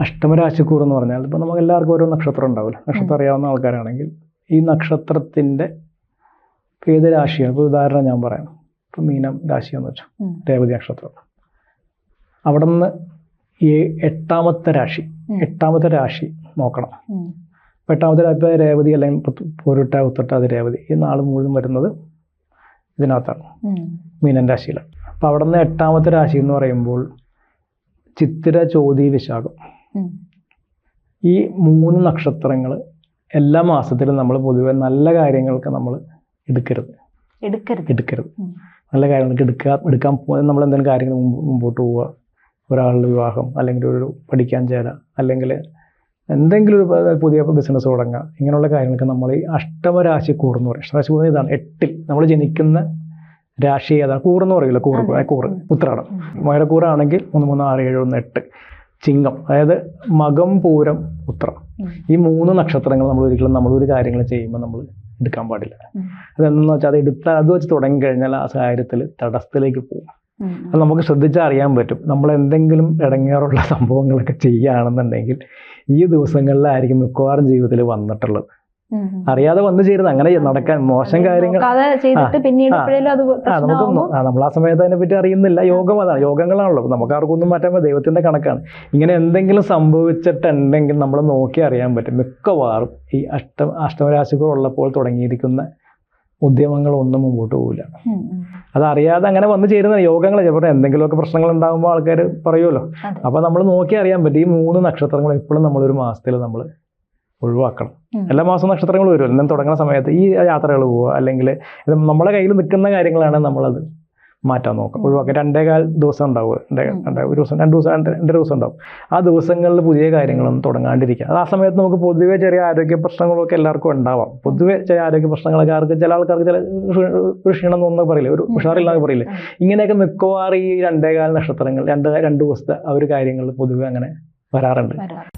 അഷ്ടമരാശിക്കൂർ എന്ന് പറഞ്ഞാൽ ഇപ്പോൾ നമുക്ക് എല്ലാവർക്കും ഓരോ നക്ഷത്രം ഉണ്ടാവില്ല. നക്ഷത്രം അറിയാവുന്ന ആൾക്കാരാണെങ്കിൽ ഈ നക്ഷത്രത്തിന്റെ ഏത് രാശിയാണ് ഇപ്പോൾ ഉദാഹരണം ഞാൻ പറയാം. ഇപ്പം മീനം രാശിയെന്ന് വെച്ചു. വെച്ചാൽ രേവതി നക്ഷത്രം. അവിടെ നിന്ന് ഈ എട്ടാമത്തെ രാശി എട്ടാമത്തെ രാശി നോക്കണം. അപ്പോൾ എട്ടാമത്തെ രാശി രേവതി അല്ലെങ്കിൽ പൊരുട്ട ഉത്തട്ട അത് രേവതി. ഈ നാൾ മുഴുവൻ വരുന്നത് ഇതിനകത്താണ്. മീനൻ രാശിയിലാണ്. അപ്പോൾ അവിടെ നിന്ന് എട്ടാമത്തെ രാശി എന്ന് പറയുമ്പോൾ ചിത്തിര ചോതി വിശാഖം. ഈ മൂന്ന് നക്ഷത്രങ്ങൾ എല്ലാ മാസത്തിലും നമ്മൾ പൊതുവെ നല്ല കാര്യങ്ങൾക്ക് നമ്മൾ എടുക്കരുത്. എടുക്കരുത്. എടുക്കരുത്. നല്ല കാര്യങ്ങൾക്ക് എടുക്കുക എടുക്കാൻ പോകുന്നത് നമ്മൾ എന്തെങ്കിലും കാര്യങ്ങൾ മുമ്പ് മുമ്പോട്ട് പോവുക. ഒരാളുടെ വിവാഹം അല്ലെങ്കിൽ ഒരു പഠിക്കാൻ ചേരാ അല്ലെങ്കിൽ എന്തെങ്കിലും ഒരു പുതിയ ബിസിനസ് തുടങ്ങുക ഇങ്ങനെയുള്ള കാര്യങ്ങൾക്ക് നമ്മൾ ഈ അഷ്ടമരാശി കൂറെന്ന് പറയും. അഷ്ടമരാശി കൂറുന്ന ഇതാണ്. എട്ടിൽ നമ്മൾ ജനിക്കുന്ന രാശി ഏതാണ്? കൂറെന്ന് പറയില്ല കൂറ്. കൂറ് ഉത്രാടം. മഴ കൂറാണെങ്കിൽ മൂന്ന് മൂന്ന് ആറ് ഏഴ് ഒന്ന് എട്ട്. ചിങ്ങം അതായത് മകം പൂരം ഉത്രം ഈ മൂന്ന് നക്ഷത്രങ്ങൾ നമ്മൾ ഒരിക്കലും നമ്മളൊരു കാര്യങ്ങൾ ചെയ്യുമ്പോൾ നമ്മൾ എടുക്കാൻ പാടില്ല ഉം. അതെന്തെന്ന് വെച്ചാൽ അത് എടുത്ത അത് വെച്ച് തുടങ്ങി കഴിഞ്ഞാൽ ആ കാര്യത്തിൽ തടസ്സത്തിലേക്ക് പോകും. അത് നമുക്ക് ശ്രദ്ധിച്ചാൽ അറിയാൻ പറ്റും നമ്മൾ എന്തെങ്കിലും ഇടങ്ങേറുള്ള സംഭവങ്ങളൊക്കെ ചെയ്യുകയാണെന്നുണ്ടെങ്കിൽ ഈ ദിവസങ്ങളിലായിരിക്കും മിക്കവാറും ജീവിതത്തിൽ വന്നിട്ടുള്ളത്. അറിയാതെ വന്നു ചേരുന്നത്. അങ്ങനെ നടക്കാൻ മോശം കാര്യങ്ങൾ. നമുക്ക് നമ്മൾ ആ സമയത്ത് അതിനെ പറ്റി അറിയുന്നില്ല. യോഗം അതാണ്. യോഗങ്ങളാണല്ലോ. നമുക്ക് ആർക്കൊന്നും മാറ്റാൻ. ദൈവത്തിന്റെ കണക്കാണ്. ഇങ്ങനെ എന്തെങ്കിലും സംഭവിച്ചിട്ടുണ്ടെങ്കിൽ നമ്മൾ നോക്കി അറിയാൻ പറ്റും. മിക്കവാറും ഈ അഷ്ട അഷ്ടമരാശികൾ ഉള്ളപ്പോൾ തുടങ്ങിയിരിക്കുന്ന ഉദ്യമങ്ങളൊന്നും മുമ്പോട്ട് പോകില്ല ഉം. ഉം. അത് അറിയാതെ അങ്ങനെ വന്നു ചേരുന്ന യോഗങ്ങൾ ചിലപ്പോൾ എന്തെങ്കിലുമൊക്കെ പ്രശ്നങ്ങൾ ഉണ്ടാകുമ്പോൾ ആൾക്കാർ പറയുമല്ലോ അപ്പൊ അപ്പോൾ നമ്മൾ നോക്കി അറിയാൻ പറ്റും. ഈ മൂന്ന് നക്ഷത്രങ്ങൾ എപ്പോഴും നമ്മളൊരു മാസത്തിൽ നമ്മൾ ഒഴിവാക്കണം. എല്ലാ മാസവും നക്ഷത്രങ്ങൾ വരുമല്ലോ. ഇന്നും തുടങ്ങുന്ന സമയത്ത് ഈ യാത്രകൾ പോവുക അല്ലെങ്കിൽ ഇത് നമ്മുടെ കയ്യിൽ നിൽക്കുന്ന കാര്യങ്ങളാണ് നമ്മളത് മാറ്റാൻ നോക്കുക. ഒഴിവാക്കുക. രണ്ടേ രണ്ടേകാൽ ദിവസം ഉണ്ടാവുക. രണ്ടേ. രണ്ടേ ഒരു ദിവസം രണ്ട് ദിവസം രണ്ട് രണ്ടര ദിവസം ഉണ്ടാവും. ആ ദിവസങ്ങളിൽ പുതിയ കാര്യങ്ങളൊന്നും തുടങ്ങാണ്ടിരിക്കുക. അത് ആ സമയത്ത് നമുക്ക് പൊതുവെ ചെറിയ ആരോഗ്യ പ്രശ്നങ്ങളൊക്കെ എല്ലാവർക്കും ഉണ്ടാവാം. പൊതുവെ ചെറിയ ആരോഗ്യ പ്രശ്നങ്ങളൊക്കെ ആർക്ക് ചില ആൾക്കാർക്ക് ചില ഒരു ക്ഷീണം എന്നൊന്നും പറയില്ല? ഒരു ഉഷാറില്ലാന്ന് പറയില്ല? ഇങ്ങനെയൊക്കെ മിക്കവാറും ഈ രണ്ടേകാൽ നക്ഷത്രങ്ങൾ രണ്ട് രണ്ട് ദിവസത്തെ ആ ഒരു കാര്യങ്ങൾ പൊതുവെ അങ്ങനെ വരാറുണ്ട്. വരാറ്.